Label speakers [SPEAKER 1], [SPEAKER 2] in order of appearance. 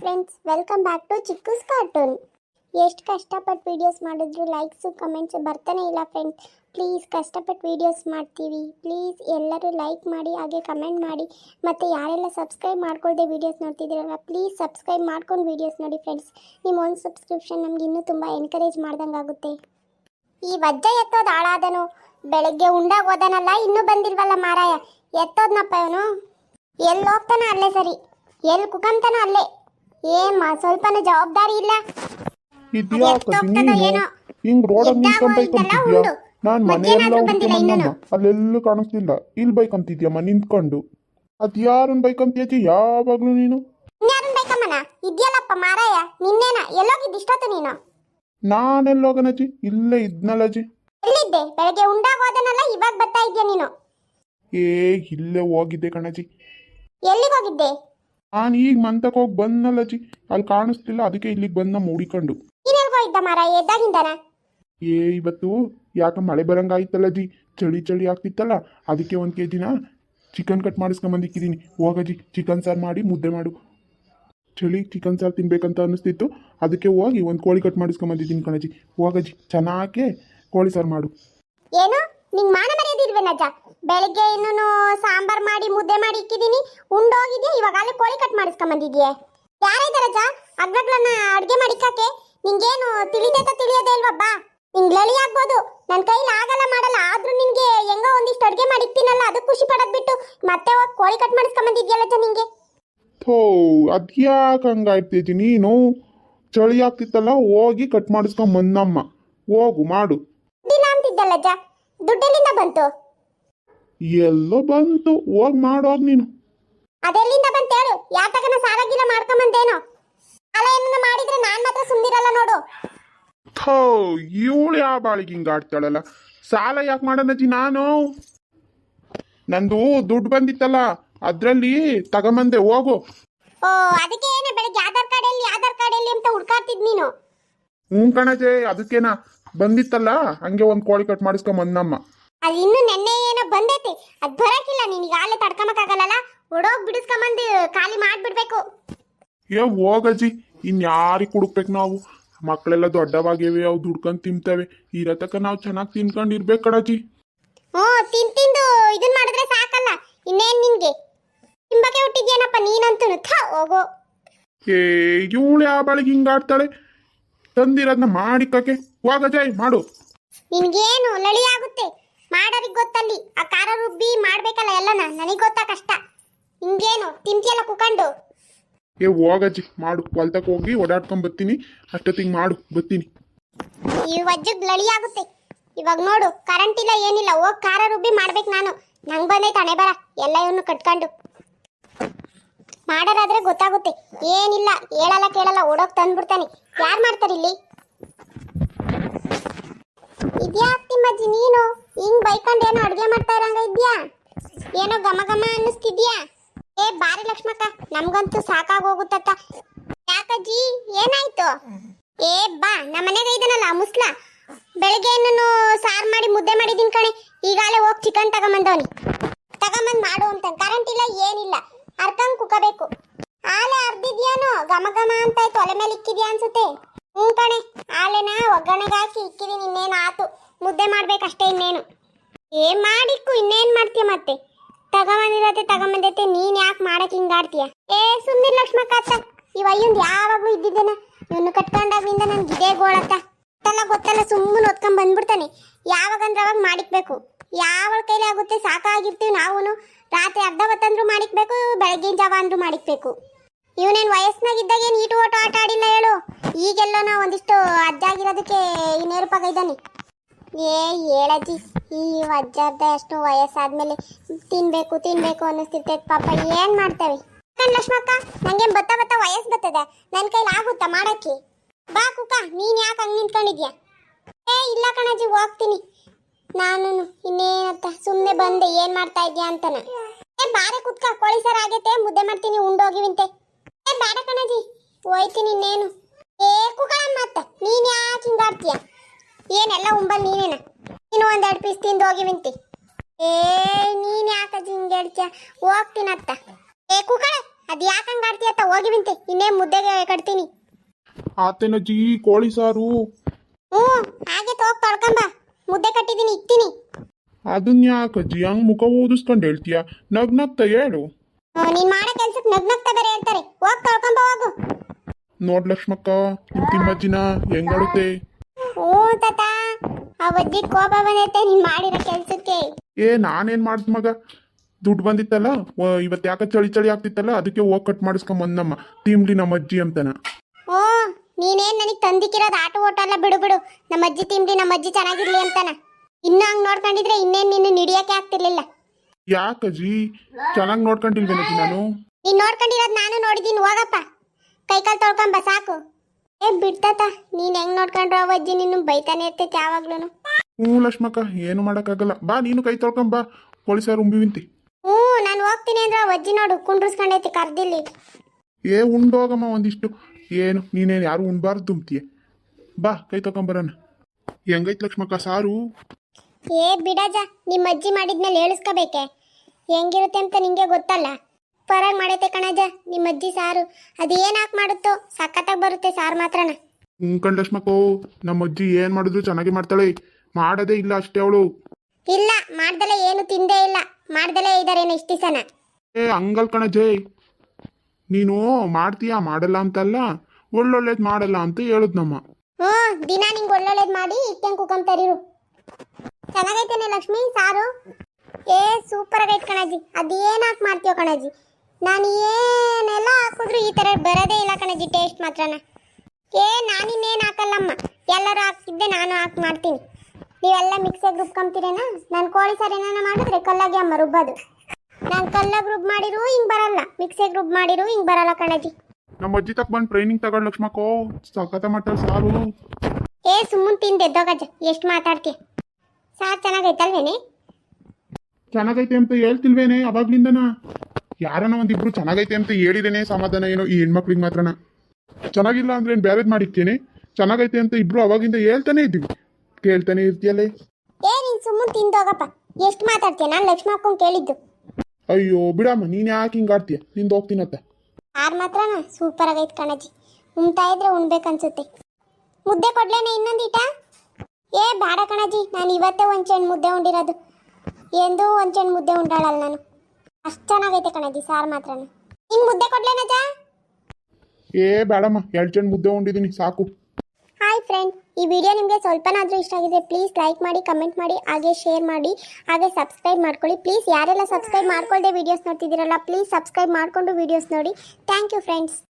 [SPEAKER 1] Friends welcome back to Chikkus cartoon ಎಷ್ಟು ಕಷ್ಟಪಟ್ಟು videos ಮಾಡಿದ್ರು ಲೈಕ್ಸು ಕಮೆಂಟ್ಸು ಬರ್ತಾನೆ ಇಲ್ಲ ಫ್ರೆಂಡ್ಸ್ ಪ್ಲೀಸ್ ಕಷ್ಟಪಟ್ಟು ವೀಡಿಯೋಸ್ ಮಾಡ್ತೀವಿ. ಪ್ಲೀಸ್ ಎಲ್ಲರೂ ಲೈಕ್ ಮಾಡಿ, ಹಾಗೆ ಕಮೆಂಟ್ ಮಾಡಿ. ಮತ್ತು ಯಾರೆಲ್ಲ ಸಬ್ಸ್ಕ್ರೈಬ್ ಮಾಡ್ಕೊಳ್ಳದೆ ವೀಡಿಯೋಸ್ ನೋಡ್ತಿದ್ದೀರಲ್ಲ ಪ್ಲೀಸ್ ಸಬ್ಸ್ಕ್ರೈಬ್ ಮಾಡ್ಕೊಂಡು ವೀಡಿಯೋಸ್ ನೋಡಿ ಫ್ರೆಂಡ್ಸ್ ನಿಮ್ಮ ಒಂದು ಸಬ್ಸ್ಕ್ರಿಪ್ಷನ್ ನಮ್ಗೆ ಇನ್ನೂ ತುಂಬ ಎನ್ಕರೇಜ್ ಮಾಡ್ದಂಗೆ ಆಗುತ್ತೆ. ಈ ವಜ್ಜ ಎತ್ತೋದು ಹಾಳಾದನು. ಬೆಳಗ್ಗೆ ಉಂಡಾಗ ಹೋದನಲ್ಲ, ಇನ್ನೂ ಬಂದಿಲ್ವಲ್ಲ ಮಾರಾಯ. ಎತ್ತೋದ್ನಪ್ಪ ಇವನು. ಎಲ್ಲಿ ಹೋಗ್ತಾನ ಅಲ್ಲೇ ಸರಿ. ಎಲ್ಲಿ ಕುಕಂತಾನ ಅಲ್ಲೇ. ಏನ್ ಮಾ ಸ್ವಲ್ಪನೂ ಜವಾಬ್ದಾರಿ ಇಲ್ಲ.
[SPEAKER 2] ಇದ್ಯಾಕತಿ
[SPEAKER 1] ಹೋಗ್ತದೋ
[SPEAKER 2] ನೀನು?
[SPEAKER 1] ಏನೋ.
[SPEAKER 2] ಹಿಂಗ್ ರೋಡಲ್ಲಿ
[SPEAKER 1] ಎದ್ದಾಗ ಉಂಡು.
[SPEAKER 2] ನಾನ್ ಮನೆಯೆಲ್ಲ
[SPEAKER 1] ಆದ್ರೂ ಬಂದಿಲ್ಲ ಇನ್ನೂನು.
[SPEAKER 2] ಅಲ್ಲೆಲ್ಲೂ ಕಾಣಿಸ್ತಿಲ್ಲ. ಇಲ್ಲಿ ಬೈಕೊಂತಿದ್ಯಮ್ಮ ನಿಂತ್ಕೊಂಡು. ಅದ್ ಯಾರನ್ ಬೈಕೊಂತಿಯಜ್ಜಿ ಯಾವಾಗ್ಲೂ ನೀನು?
[SPEAKER 1] ಇನ್ಯಾರನ್ ಬೇಕಮ್ಮನ ಇದ್ಯಲ್ಲಪ್ಪ ಮಾರಾಯ ನಿನ್ನೇನ? ಎಲ್ಲೋಗಿದ್ದು ಇಷ್ಟೊತ್ತು ನೀನು?
[SPEAKER 2] ನಾನೆಲ್ಲೋಗನಜ್ಜಿ? ಇಲ್ಲೇ ಇದ್ನಲ್ಲಜ್ಜಿ.
[SPEAKER 1] ಎಲ್ಲಿದ್ದೆ? ಬೆಳಗ್ಗೆ ಉಂಡಾಗ ಹೋದನಲ್ಲ ಇವಾಗ ಬರ್ತಾ ಇದ್ಯಾ ನೀನು?
[SPEAKER 2] ಏ ಇಲ್ಲೇ ಹೋಗಿದ್ದೆ ಕಣಜ್ಜಿ.
[SPEAKER 1] ಎಲ್ಲಿಗೆ ಹೋಗಿದ್ದೆ?
[SPEAKER 2] ನಾನು ಈಗ ಮಂತಕ್ಕೆ ಹೋಗಿ ಬಂದ್ನಲ್ಲಜ್ಜಿ ಅಲ್ಲಿ ಕಾಣಿಸ್ತಿಲ್ಲ ಅದಕ್ಕೆ ಇಲ್ಲಿಗೆ ಬಂದ ಮೂಡಿಕೊಂಡು.
[SPEAKER 1] ಇದ್ದ ಎದ್ದಾಗಿಂದನ?
[SPEAKER 2] ಏ ಇವತ್ತು ಯಾಕ ಮಳೆ ಬರಂಗಾಯ್ತಲ್ಲಜ್ಜಿ ಚಳಿ ಚಳಿ ಆಗ್ತಿತ್ತಲ್ಲ ಅದಕ್ಕೆ ಒಂದು ಕೆ ಜಿನ ಚಿಕನ್ ಕಟ್ ಮಾಡಿಸ್ಕೊಂಬಂದಿಕ್ಕಿದ್ದೀನಿ ಹೋಗಜ್ಜಿ ಚಿಕನ್ ಸಾರು ಮಾಡಿ ಮುದ್ದೆ ಮಾಡು. ಚಳಿ ಚಿಕನ್ ಸಾರು ತಿನ್ಬೇಕಂತ ಅನ್ನಿಸ್ತಿತ್ತು. ಅದಕ್ಕೆ ಹೋಗಿ ಒಂದು ಕೋಳಿ ಕಟ್ ಮಾಡಿಸ್ಕೊಂಬಂದಿದ್ದೀನಿ ಕಣಜ್ಜಿ. ಹೋಗಜ್ಜಿ ಚೆನ್ನಾಗೆ ಕೋಳಿ ಸಾರು ಮಾಡು.
[SPEAKER 1] ಏನು? ನಿಂಗ್ ಮಾನ ಮರ್ಯಾದಿಲ್ವೇನಜ್ಜ ಬೆಳಗ್ಗೆ ಇನ್ನೂ ಸಾಂಬಾರ್ ಮಾಡಿ ಮುದ್ದೆ ಮಾಡಿ ಇಕ್ಕಿದೀನಿ ಉಂಡೋಗಿದ್ಯಾ? ಇವಾಗ ಅಲ್ಲಿ ಕೋಳಿ ಕಟ್ ಮಾಡಿಸ್ಕೊಂಬಂದಿದ್ಯೆ. ಯಾರಿದಾರಜ್ಜ ಅಗ್ಲಗ್ಲನ್ನ ಅಡ್ಗೆ ಮಾಡಿಕ್ಕಾಕೆ ನಿಂಗೇನು ತಿಳಿದೇತ ತಿಳಿಯೋದೇ ಇಲ್ವಬ್ಬಾ ನಿಂಗೆ ಲಳಿ ಆಗ್ಬೋದು. ನನ್ನ ಕೈಲಿ ಆಗಲ್ಲ ಮಾಡಲ್ಲ ಆದ್ರೂ ನಿನ್ಗೆ ಹೆಂಗೋ ಒಂದಿಷ್ಟು ಅಡ್ಗೆ ಮಾಡಿಕ್ತೀನಲ್ಲ ಅದು ಖುಷಿ ಪಡೋದ್ ಬಿಟ್ಟು ಮತ್ತೆ ಹೋಗಿ ಕೋಳಿ ಕಟ್ ಮಾಡಿಸ್ಕೊಂಬಂದಿದ್ಯಲ್ಲಜ್ಜ ನಿಂಗೆ?
[SPEAKER 2] ಥೋ ಅದ್ಯಾಕೆ ಹಂಗಾಯ್ತೈತಿ ನೀನು? ಚಳಿ ಆಗ್ತಿತ್ತಲ್ಲ ಹೋಗಿ ಕಟ್ ಮಾಡಿಸ್ಕೊಂಬಂದಮ್ಮ. ಹೋಗು ಮಾಡು.
[SPEAKER 1] ದಿನ ಅಂತಿದ್ದಲ್ಲಜ್ಜ ದುಡ್ಡೆಲ್ಲಿಂದ ಬಂತು?
[SPEAKER 2] ಎಲ್ಲೋ ಬಂತು ಹೋಗಿ ಮಾಡೋಗ್ ನೀನು.
[SPEAKER 1] ಅದೆಲ್ಲಿಂದ ಬಂತ ಹೇಳು? ಯಾತಕನ ಸಾಲಾಗಿಲ್ಲ ಮಾಡ್ಕೊಂಬಂದೇನೋ? ಅಲ್ಲ ಏನನ್ನ ಮಾಡಿದ್ರೆ ನಾನ್ ಮಾತ್ರ ಸುಂದಿರಲ್ಲ ನೋಡು.
[SPEAKER 2] ಥೋ ಇವಳು ಯಾವ ಬಾಳಿಗೆ ಹಿಂಗೆ ಆಡ್ತಾಳಲ್ಲ? ಸಾಲ ಯಾಕೆ ಮಾಡೋಣಜ್ಜಿ ನಾನು? ನಂದು ದುಡ್ಡು ಬಂದಿತ್ತಲ್ಲ ಅದರಲ್ಲಿ ತಗೊಂಬಂದೆ ಹೋಗು.
[SPEAKER 1] ಓ ಅದಕ್ಕೆ ಏನೇ ಬೆಳಗ್ಗೆ ಆಧಾರ್ ಕಾರ್ಡ್ ಎಲ್ಲಿ ಆಧಾರ್ ಕಾರ್ಡ್ ಎಲ್ಲಿ ಅಂತ ಹುಡ್ಕಾಡ್ತಿದ್ ನೀನು?
[SPEAKER 2] ಹ್ಞೂ ಕಣಜೆ ಅದಕ್ಕೇನ? ಬಂದಿತ್ತಲ್ಲ? ಹಂಗೆ ಒಂದು ಕೋಳಿ ಕಟ್ ಮಾಡಿಸ್ಕೊಂಬಂದಮ್ಮ
[SPEAKER 1] ಅದು ಇನ್ನು ನೆನ್ನೆ ಏನೋ ಬಂದೈತಿ. ಅದ್ ಬರಕಿಲ್ಲ ನೀನೀಗ ಆಲೆ ತಡ್ಕಮಕ್ಕಾಗಲ್ಲ ಹೊಡೋಗ್ ಬಿಡಿಸ್ಕೊಂಬಂದು ಖಾಲಿ ಮಾಡ್ಬಿಡ್ಬೇಕು.
[SPEAKER 2] ಏ ಹೋಗಜ್ಜಿ. ಇನ್ಯಾರಿಗೆ ಕುಡುಕ್ಬೇಕು ನಾವು? ಮಕ್ಕಳೆಲ್ಲ ದೊಡ್ಡವಾಗಿವೆ ಅವು ದುಡ್ಕೊಂಡು ತಿಂತವೆ. ಇರತಕ್ಕ ನಾವು ಚೆನ್ನಾಗಿ ತಿನ್ಕೊಂಡು ಇರ್ಬೇಕು ಕಣಜ್ಜಿ.
[SPEAKER 1] ಹ್ಞೂ ತಿನ್ ತಿಂದು ಇದನ್ ಮಾಡಿದ್ರೆ ಸಾಕಲ್ಲ. ಇನ್ನೇನ್ ನಿನ್ಗೆ? ತಿಂಬಕ್ಕೆ ಹುಟ್ಟಿದ್ಯೇನಪ್ಪ ನೀನಂತೂ ಥಾ ಹೋಗೋ.
[SPEAKER 2] ಏ ಇವಳು ಯಾವ ಬಳಿಗೆ ಹಿಂಗೆ ಆಡ್ತಾಳೆ ತಂದಿರೋದನ್ನ ಮಾಡಿಕ್ಕಕ್ಕೆ ಹೋಗಜಾಯ್ ಮಾಡು.
[SPEAKER 1] ನಿನ್ಗೇನು ಲಳಿ ಆಗುತ್ತೆ? ಮಾಡೋರಿಗೆ ಗೊತ್ತಲ್ಲಿ. ಆ ಖಾರ ರುಬ್ಬಿ ಮಾಡ್ಬೇಕಲ್ಲ ಎಲ್ಲನ? ನನಗೆ ಗೊತ್ತಾ ಕಷ್ಟ? ಹಿಂಗೇನು ತಿಂತಿಯಲ್ಲ ಕುಕಂಡು?
[SPEAKER 2] ಏ ಹೋಗಜ್ಜಿ ಮಾಡು. ಹೊಲ್ದಕ್ಕೆ ಹೋಗಿ ಓಡಾಡ್ಕೊಂಡ್ ಬರ್ತೀನಿ. ಅಷ್ಟೊತ್ತಿಗೆ ಮಾಡು. ಬರ್ತೀನಿ.
[SPEAKER 1] ಈ ವಜ್ಜಗ್ ಲಳಿ ಆಗುತ್ತೆ. ಇವಾಗ ನೋಡು ಕರೆಂಟ್ ಇಲ್ಲ ಏನಿಲ್ಲ. ಹೋಗ್ ಖಾರ ರುಬ್ಬಿ ಮಾಡ್ಬೇಕು ನಾನು. ನಂಗ್ ಬಂದೈತೆ ಹಣೆ ಬರ. ಎಲ್ಲ ಇವನು ಕಟ್ಕೊಂಡು. ಮಾಡೋರಾದ್ರೆ ಗೊತ್ತಾಗುತ್ತೆ. ಏನಿಲ್ಲ, ಹೇಳಲ್ಲ, ಕೇಳಲ್ಲ, ಓಡೋಗ್ ತಂದ್ಬಿಡ್ತಾನೆ. ಯಾರು ಮಾಡ್ತಾರೆ ಇಲ್ಲಿ? ಇದ್ಯಾ ತಿಮ್ಮಜ್ಜಿ, ನೀನು? ಹಿಂಗ್ ಬೈಕೊಂಡು ಏನೋ ಅಡುಗೆ ಮಾಡ್ತಾ ಇರಂಗ ಇದ್ಯಾ? ಏನೋ ಘಮ ಘಮ ಅನ್ನಿಸ್ತಿದ್ಯಾ? ಏ, ಬಾರಿ ಲಕ್ಷ್ಮಕ್ಕ, ನಮ್ಗಂತೂ ಸಾಕಾಗ್ ಹೋಗುತ್ತತ್ತ ಯಾಕಜ್ಜಿ ಏನಾಯ್ತು ಏ ಬಾ ನಮ್ಮ ಮನೆಗೆ ಇದನ್ನಲ್ಲ ಮುಸ್ಲ ಬೆಳಗ್ಗೆ ಇನ್ನೂ ಸಾರು ಮಾಡಿ ಮುದ್ದೆ ಮಾಡಿದೀನಿ ಕಣೆ ಈಗಾಲೇ ಹೋಗಿ ಚಿಕನ್ ತಗೊಂಬಂದವನಿ ತಗೊಂಬಂದ್ ಮಾಡು ಅಂತ ಕರೆಂಟ್ ಇಲ್ಲ ಏನಿಲ್ಲ ಅರ್ಕಂಗ್ ಕುಕ್ಕಬೇಕು ಆಲೆ ಅರ್ದಿದ್ಯಾನೋ ಘಮ ಘಮ ಅಂತ ಆಯ್ತು ಒಲೆ ಮೇಲೆ ಇಕ್ಕಿದ್ಯಾ ಅನ್ಸುತ್ತೆ? ಹ್ಞೂ ಕಣೆ. ಆಲೆನ ಒಗ್ಗರಣೆಗೆ ಹಾಕಿ ಇಕ್ಕಿದೀನಿ ಇನ್ನೇನು ಆತು ಮುದ್ದೆ ಮಾಡ್ಬೇಕಷ್ಟೇ ಇನ್ನೇನು. ಏ ಮಾಡಿಕ್ಕು, ಇನ್ನೇನ್ ಮಾಡ್ತೀಯ ಮತ್ತೆ? ತಗೊಂಬಂದಿರತ್ತೆ ತಗೊಂಬಂದೈತೆ ನೀನ್ ಯಾಕೆ ಮಾಡಕ್ ಹಿಂಗಾಡ್ತೀಯ? ಏ ಸುಮ್ಮನೆ ಲಕ್ಷ್ಮಕ್ಕ ಅತ್ತ. ಇವ ಅಯ್ಯಂದ್ ಯಾವಾಗ್ಲೂ ಇದ್ದಿದ್ದೇನ ಇವನು ಕಟ್ಕೊಂಡಾಗಿಂದ ನನ್ಗೆ ಇದೇ ಗೋಳತ್ತ. ಗೊತ್ತಲ್ಲ ಗೊತ್ತಲ್ಲ ಸುಮ್ಮನೆ ಒತ್ಕೊಂಡ್ ಬಂದ್ಬಿಡ್ತಾನೆ. ಯಾವಾಗಂದ್ರೆ ಅವಾಗ ಮಾಡಿಕ್ಬೇಕು. ಯಾವಳ ಕೈಲಿ ಆಗುತ್ತೆ ಸಾಕಾಗಿರ್ತೀವಿ ನಾವು ರಾತ್ರಿ ಅರ್ಧ ಹೊತ್ತಂದ್ರೂ ಮಾಡಿಕ್ಬೇಕು, ಬೆಳಗಿನ ಜಾವ ಅಂದ್ರೂ ಮಾಡಿಕ್ಬೇಕು. ಇವನೇನ್ ವಯಸ್ಸಿನಾಗಿದ್ದಾಗ ಏನು ಈಟು ಓಟ ಆಟ ಆಡಿಲ್ಲ ಹೇಳು? ಈಗೆಲ್ಲ ನಾ ಒಂದಿಷ್ಟು ಅಜ್ಜಾಗಿರೋದಕ್ಕೆ ಈ ನೆರಪಾಗ ಇದ್ದಾನೆ. ಏ, ಹೇಳಜ್ಜಿ, ಈ ವಜ್ಜಾರ್ದ ಅಷ್ಟು ವಯಸ್ಸಾದ್ಮೇಲೆ ತಿನ್ಬೇಕು ತಿನ್ಬೇಕು ಅನ್ನಿಸ್ತಿರ್ತೈತೆ ಪಾಪ, ಏನ್ ಮಾಡ್ತೇವೆ? ಲಕ್ಷ್ಮಕ್ಕ ನಂಗೆ ಬತ್ತ ಬತ್ತ ವಯಸ್ಸು ಬರ್ತದೆ ನನ್ನ ಕೈಲಿ ಆಗುತ್ತಾ ಮಾಡಕ್ಕೆ? ಬಾ ಕುಕ್ಕ ನೀನ್ ಯಾಕೆ ಹಂಗೆ ನಿಂತ್ಕೊಂಡಿದ್ಯಾ? ಏ, ಇಲ್ಲ ಕಣಜ್ಜಿ, ಹೋಗ್ತೀನಿ. ನಾನು ಇನ್ನೇನತ್ತ ಸುಮ್ಮನೆ ಬಂದೆ, ಏನ್ ಮಾಡ್ತಾ ಇದ್ಯಾ ಅಂತನ? ಏ, ಬಾರೆ ಕುತ್ಕ, ಕೋಳಿ ಸರ್ ಆಗೈತೆ, ಮುದ್ದೆ ಮಾಡ್ತೀನಿ, ಉಂಡೋಗಿವಿಂತೆ. ಬೇಡ ಕಣಜ್ಜಿ ಹೋಯ್ತೀನಿ ಇನ್ನೇನು. ಏ ಮತ್ತೆ. ಅತ್ತ ನೀನ್ ಯಾಕೆ ಹಿಂಗಾಡ್ತೀಯ ಏನೆಲ್ಲ ಉಂಬಲ್ ನೀನೇನ? ನೀನು ಒಂದೆರಡು ಪೀಸ್ ತಿಂದು ಹೋಗಿ ಮಿಂತಿ. ಏ ನೀನ್ ಯಾಕ ಹಿಂಗೆ ಹೇಳ್ತೀಯ? ಹೋಗ್ತೀನತ್ತ ಏ ಕುಕ್ಕಳೆ ಅದು ಹಂಗಾಡ್ತೀಯ ಅತ್ತ? ಹೋಗಿ ಬಿಂತೆ ಇನ್ನೇ ಮುದ್ದೆಗೆ ಕಟ್ತೀನಿ.
[SPEAKER 2] ಆತೇನಜ್ಜಿ ಕೋಳಿ ಸಾರು.
[SPEAKER 1] ಹ್ಞೂ ಹಾಗೆ ತೋಗ್ ತೊಳ್ಕೊಂಬ. ಮುದ್ದೆ ಕಟ್ಟಿದ್ದೀನಿ ಇಕ್ತೀನಿ.
[SPEAKER 2] ಅದನ್ನ ಯಾಕಜ್ಜಿ ಹಂಗ್ ಮುಖ ಓದಿಸ್ಕೊಂಡು ಹೇಳ್ತೀಯ? ನಗ್ ನಗ್ತ ಹೇಳು.
[SPEAKER 1] ನೀನ್ ಮಾಡೋ ಕೆಲ್ಸಕ್ಕೆ ನಗ್ ನಗ್ತಾ ಬೇರೆ ಹೇಳ್ತಾರೆ ಹೋಗ್ ಕಳ್ಕೊಂಬ ಹೋಗು.
[SPEAKER 2] ನೋಡ್ ಲಕ್ಷ್ಮಕ್ಕ ನಿಮ್ ತಿಮ್ಮಜ್ಜಿನ ಹೆಂಗಾಡುತ್ತೆ
[SPEAKER 1] ಹ್ಞೂ ತಾತ. ಆ ಅಜ್ಜಿ ಕೋಪ ಬಂದೈತೆ ನೀನ್ ಮಾಡಿರೋ ಕೆಲ್ಸಕ್ಕೆ.
[SPEAKER 2] ಏ ನಾನೇನ್ ಮಾಡ್ದ ಮಗ? ದುಡ್ಡು ಬಂದಿತ್ತಲ್ಲ? ಇವತ್ತು ಯಾಕೆ ಚಳಿ ಚಳಿ ಆಗ್ತಿತ್ತಲ್ಲ? ಅದಕ್ಕೆ ಹೋಗ್ ಕಟ್ ಮಾಡಿಸ್ಕೊಂಬಂದಮ್ಮ ತಿಮ್ಲಿ ನಮ್ಮ ಅಜ್ಜಿ ಅಂತನ.
[SPEAKER 1] ಓ ನೀನೇನ್ ನನಗ್ ತಂದಿಕ್ಕಿರೋದು ಆಟೋ ಓಟ ಎಲ್ಲ ಬಿಡು ಬಿಡು. ನಮ್ಮ ಅಜ್ಜಿ ತಿಂಡಿ ನಮ್ಮ ಅಜ್ಜಿ ಚೆನ್ನಾಗಿರ್ಲಿ ಅಂತಾನ. ಇನ್ನೂ ಹಂಗ್ ನೋಡ್ಕೊಂಡಿದ್ರೆ ಇನ್ನೇನ್ ನಿನ್ನ ನಿಡಿಯಕ್ಕೆ ಆಗ್ತಿರ್ಲಿಲ್ಲ.
[SPEAKER 2] ಯಾಕಜ್ಜಿ ಚೆನ್ನಾಗಿ ನೋಡ್ಕೊಂಡಿಲ್ವೇನಜ್ಜಿ ನಾನು?
[SPEAKER 1] ನೀನ್ ನೋಡ್ಕೊಂಡಿರೋದ್ ನಾನು ನೋಡಿದೀನಿ ಹೋಗಪ್ಪ. ಕೈಕಾಲ್ ತೊಳ್ಕೊಂಬ ಸಾಕು. ಏ ಬಿಡ್ತಾತ ನೀನ್ ಹೆಂಗ್ ನೋಡ್ಕೊಂಡ್ರ ಅಜ್ಜಿ? ನಿನ್ನ ಬೈತಾನೆ ಇರ್ತೈತೆ ಯಾವಾಗ್ಲೂ
[SPEAKER 2] ಹ್ಞೂ ಲಕ್ಷ್ಮಕ್ಕ ಏನು ಮಾಡೋಕ್ಕಾಗಲ್ಲ. ಬಾ ನೀನು ಕೈ ತೊಳ್ಕೊಂಬಾ ಬಾ. ಪೊಲೀಸರು ಉಂಬಿವಿಂತಿ
[SPEAKER 1] ಹ್ಞೂ ನಾನು ಹೋಗ್ತೀನಿ ಅಂದ್ರೆ ಅಜ್ಜಿ ನೋಡು ಕುಂಡ್ರಸ್ಕೊಂಡೈತಿ ಕರ್ದಿಲ್ಲಿ.
[SPEAKER 2] ಏ ಉಂಡೋಗಮ್ಮ ಒಂದಿಷ್ಟು. ಏನು ನೀನೇನು ಯಾರು ಉಣ್ಬಾರ್ದು ತುಂಬ್ತೀಯ ಬಾ ಕೈ ತಗೊಂಬರೋಣ ಹೆಂಗೈತ್ ಲಕ್ಷ್ಮಕ್ಕ ಸಾರು?
[SPEAKER 1] ಏ ಬಿಡಜ ನಿಮ್ಮ ಅಜ್ಜಿ ಮಾಡಿದ್ಮೇಲೆ ಹೇಳಿಸ್ಕೋಬೇಕೆ? ಹೆಂಗಿರುತ್ತೆ ಅಂತ ನಿಂಗೆ ಗೊತ್ತಲ್ಲ? ಪರಾಗ್ ಮಾಡೈತೆ ಕಣಜ ನಿಮ್ಮ ಅಜ್ಜಿ ಸಾರು. ಏನ್ ಹಾಕ್ ಮಾಡುತ್ತೋ ಸಖತ್ತಾಗಿ ಬರುತ್ತೆ ಸಾರು ಮಾತ್ರನ.
[SPEAKER 2] ಹ್ಞೂ ಕಣ್ ಲಕ್ಷ್ಮಕ್ಕೋ ನಮ್ಮ ಅಜ್ಜಿ ಏನು ಮಾಡಿದ್ರು ಚೆನ್ನಾಗಿ ಮಾಡ್ತಾಳೆ. ಮಾಡೋದೇ ಇಲ್ಲ ಅಷ್ಟೇ ಅವಳು.
[SPEAKER 1] ಇಲ್ಲ ಮಾಡ್ದಲೇ ಏನು ತಿಂದೇ ಇಲ್ಲ. ಮಾಡ್ದಲೇ ಇದಾರೇನು ಇಷ್ಟು ಸನ
[SPEAKER 2] ಏ ಹಂಗಲ್ ಕಣ ಜೈ ನೀನು ಮಾಡ್ತೀಯಾ ಮಾಡಲ್ಲ ಅಂತಲ್ಲ? ಒಳ್ಳೊಳ್ಳೇದು ಮಾಡಲ್ಲ ಅಂತ ಹೇಳುದ್ ನಮ್ಮ.
[SPEAKER 1] ಹ್ಞೂ ದಿನ ನಿಂಗೆ ಒಳ್ಳೊಳ್ಳೇದು ಮಾಡಿ ಇಟ್ಟಂಗೆ ಕುಕೊಂತಾರಿರು ಚೆನ್ನಾಗೈತೇನೆ ಲಕ್ಷ್ಮಿ ಸಾರು? ಏ ಸೂಪರ್ ಆಗೈತೆ ಕಣಜ್ಜಿ ಅದೇನು ಹಾಕಿ ಮಾಡ್ತೀವೋ ಕಣಜ್ಜಿ ನಾನು ಏನೆಲ್ಲ ಹಾಕಿದ್ರು ಈ ಥರ ಬರೋದೇ ಇಲ್ಲ ಕಣಜ್ಜಿ ಟೇಸ್ಟ್ ಮಾತ್ರನ. ಏ ನಾನಿನ್ನೇನು ಹಾಕಲ್ಲಮ್ಮ? ಎಲ್ಲರೂ ಹಾಕಿದ್ದೆ ನಾನು ಹಾಕಿ ಮಾಡ್ತೀನಿ. ನೀವೆಲ್ಲ ಮಿಕ್ಸಿಗೆ ರುಬ್ಕೊಂತೀರೇನ? ನಾನು ಕೋಳಿ ಸಾರು ಏನಾನ ಮಾಡಿದ್ರೆ ಕಲ್ಲಾಗಿ ಅಮ್ಮ ರುಬ್ಬೋದು. ನಾನು ಕಲ್ಲಾಗಿ ರುಬ್ ಮಾಡಿರು ಹಿಂಗೆ ಬರಲ್ಲ. ಮಿಕ್ಸಿಗೆ ರುಬ್ ಮಾಡಿರು ಹಿಂಗೆ ಬರಲ್ಲ ಕಣಜ್ಜಿ
[SPEAKER 2] ನಮ್ಮ ಅಜ್ಜಿ ತಕ್ಕ ಬಂದು ಟ್ರೈನಿಂಗ್ ತಗೊಂಡು ಲಕ್ಷ್ಮಕ್ಕೋ. ಸಖತ ಸಾರು.
[SPEAKER 1] ಏ ಸುಮ್ಮನೆ ತಿಂದೆ ದೊಗಜ್ಜ ಎಷ್ಟು ಮಾತಾಡ್ತೀಯ? ಸಾರು ಚೆನ್ನಾಗೈತಲ್ವೇನೆ?
[SPEAKER 2] ಚೆನ್ನಾಗೈತೆ ಅಂತ ಹೇಳ್ತಿಲ್ವೇನೆ ಅವಾಗ್ಲಿಂದನ? ಯಾರನ್ನ ಒಂದಿಬ್ರು ಚೆನ್ನಾಗೈತೆ ಅಂತ ಹೇಳಿದೇನೆ ಸಮಾಧಾನ ಏನೋ ಈ ಹೆಣ್ಮಕ್ಳಿಗೆ ಮಾತ್ರನ? ಚೆನ್ನಾಗಿಲ್ಲ ಅಂದ್ರೆ ಏನು ಬೇರೆದ್ ಮಾಡಿರ್ತೇನೆ ಚೆನ್ನಾಗೈತೆ ಅಂತ ಇಬ್ರು ಅವಾಗಿಂದ ಹೇಳ್ತಾನೆ ಇದ್ದೀವಿ. ಕೇಳ್ತಾನೆ ಇರ್ತೀಯಲ್ಲೇ?
[SPEAKER 1] ಏ ನೀನ್ ಸುಮ್ಮನೆ ತಿಂದೋಗಪ್ಪ. ಎಷ್ಟು ಮಾತಾಡ್ತೀಯ? ನಾನು ಲಕ್ಷ್ಮಿ ಅಕ್ಕಂಗೆ ಕೇಳಿದ್ದು.
[SPEAKER 2] ಅಯ್ಯೋ ಬಿಡಮ್ಮ ನೀನ್ ಯಾಕೆ ಹಿಂಗೆ ಆಡ್ತೀಯ? ನಿಂದು ಹೋಗ್ತೀನತ್ತ
[SPEAKER 1] ಆರ್ ಮಾತ್ರನ? ಸೂಪರ್ ಆಗೈತೆ ಕಣಜಿ ಉಣ್ತಾ ಇದ್ರೆ ಉಣ್ಬೇಕನ್ಸುತ್ತೆ. ಮುದ್ದೆ ಕೊಡ್ಲೇನೆ ಇನ್ನೊಂದೀಟ ಏ ಬೇಡ ಕಣಜ್ಜಿ ನಾನು ಇವತ್ತೇ ಒಂದು ಚೆಂಡು ಮುದ್ದೆ ಉಂಡಿರೋದು. ಎಂದೂ ಒಂದು ಚೆಂಡು ಮುದ್ದೆ ಉಂಡಾಳಲ್ಲ ನಾನು. ಅಷ್ಟು ಚೆನ್ನಾಗೈತೆ ಕಣಜ್ಜಿ ಸಾರು ಮಾತ್ರ ನಿಂಗೆ ಮುದ್ದೆ ಕೊಡ್ಲೇನಜ್ಜ
[SPEAKER 2] ಏ ಬೇಡಮ್ಮ. ಎರಡು ಚೆಂಡು ಮುದ್ದೆ ಉಂಡಿದ್ದೀನಿ ಸಾಕು.
[SPEAKER 1] Hi friend. ಈ ವಿಡಿಯೋ ನಿಮಗೆ ಸ್ವಲ್ಪನಾದರೂ ಇಷ್ಟ ಆಗಿದೆ ಪ್ಲೀಸ್ ಲೈಕ್ ಮಾಡಿ ಕಮೆಂಟ್ ಮಾಡಿ ಹಾಗೆ ಶೇರ್ ಮಾಡಿ ಹಾಗೆ ಸಬ್ಸ್ಕ್ರೈಬ್ ಮಾಡ್ಕೊಳ್ಳಿ. ಪ್ಲೀಸ್ ಯಾರೆಲ್ಲ ಸಬ್ಸ್ಕ್ರೈಬ್ ಮಾಡ್ಕೊಳ್ಳದೆ ವೀಡಿಯೋಸ್ ನೋಡ್ತಿದ್ದೀರಲ್ಲ ಪ್ಲೀಸ್ ಸಬ್ಸ್ಕ್ರೈಬ್ ಮಾಡಿಕೊಂಡು ವೀಡಿಯೋಸ್ ನೋಡಿ. Thank you friends.